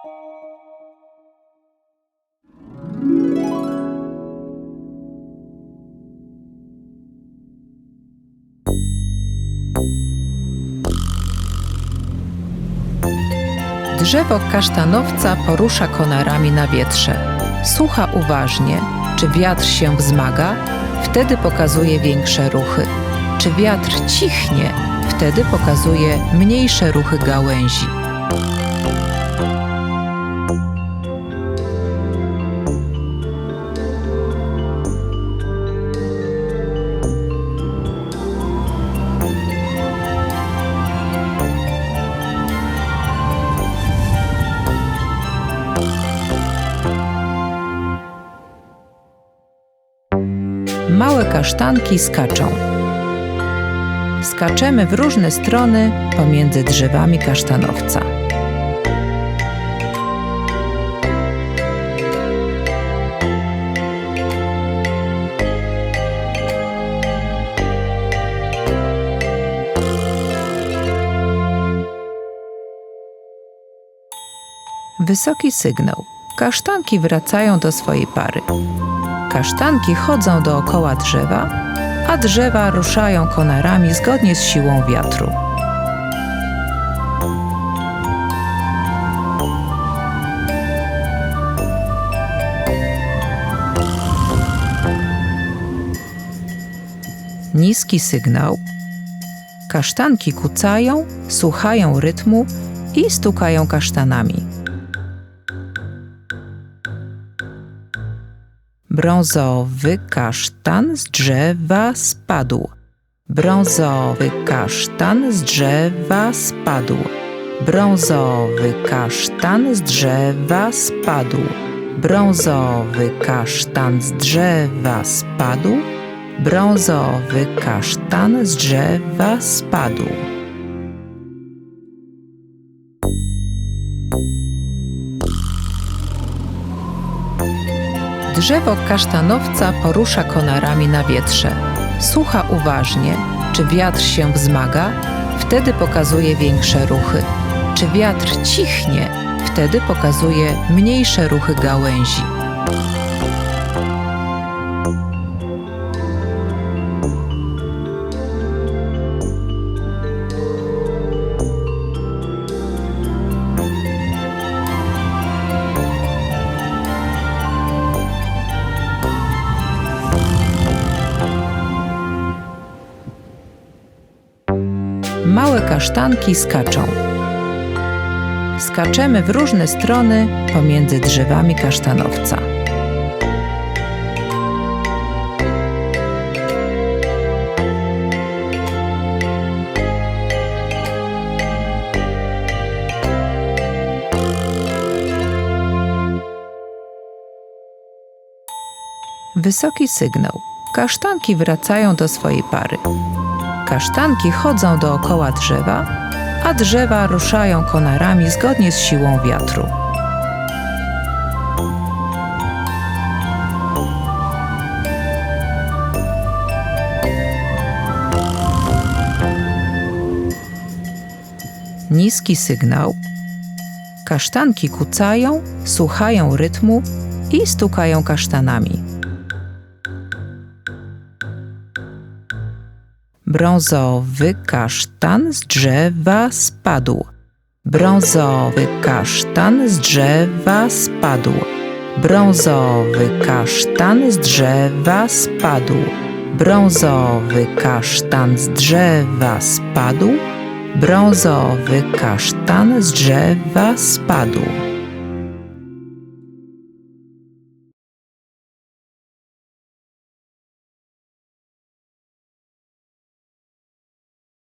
Drzewo kasztanowca porusza konarami na wietrze. Słucha uważnie, czy wiatr się wzmaga, wtedy pokazuje większe ruchy. Czy wiatr cichnie, wtedy pokazuje mniejsze ruchy gałęzi. Małe kasztanki skaczą. Skaczemy w różne strony pomiędzy drzewami kasztanowca. Wysoki sygnał. Kasztanki wracają do swojej pary. Kasztanki chodzą dookoła drzewa, a drzewa ruszają konarami zgodnie z siłą wiatru. Niski sygnał. Kasztanki kucają, słuchają rytmu i stukają kasztanami. Brązowy kasztan z drzewa spadł. Brązowy kasztan z drzewa spadł. Brązowy kasztan z drzewa spadł. Brązowy kasztan z drzewa spadł. Brązowy kasztan z drzewa spadł. Drzewo kasztanowca porusza konarami na wietrze. Słucha uważnie, czy wiatr się wzmaga, wtedy pokazuje większe ruchy. Czy wiatr cichnie, wtedy pokazuje mniejsze ruchy gałęzi. Małe kasztanki skaczą. Skaczemy w różne strony pomiędzy drzewami kasztanowca. Wysoki sygnał. Kasztanki wracają do swojej pary. Kasztanki chodzą dookoła drzewa, a drzewa ruszają konarami zgodnie z siłą wiatru. Niski sygnał. Kasztanki kucają, słuchają rytmu i stukają kasztanami. Brązowy kasztan z drzewa spadł. Brązowy kasztan z drzewa spadł. Brązowy kasztan z drzewa spadł. Brązowy kasztan z drzewa spadł. Brązowy kasztan z drzewa spadł.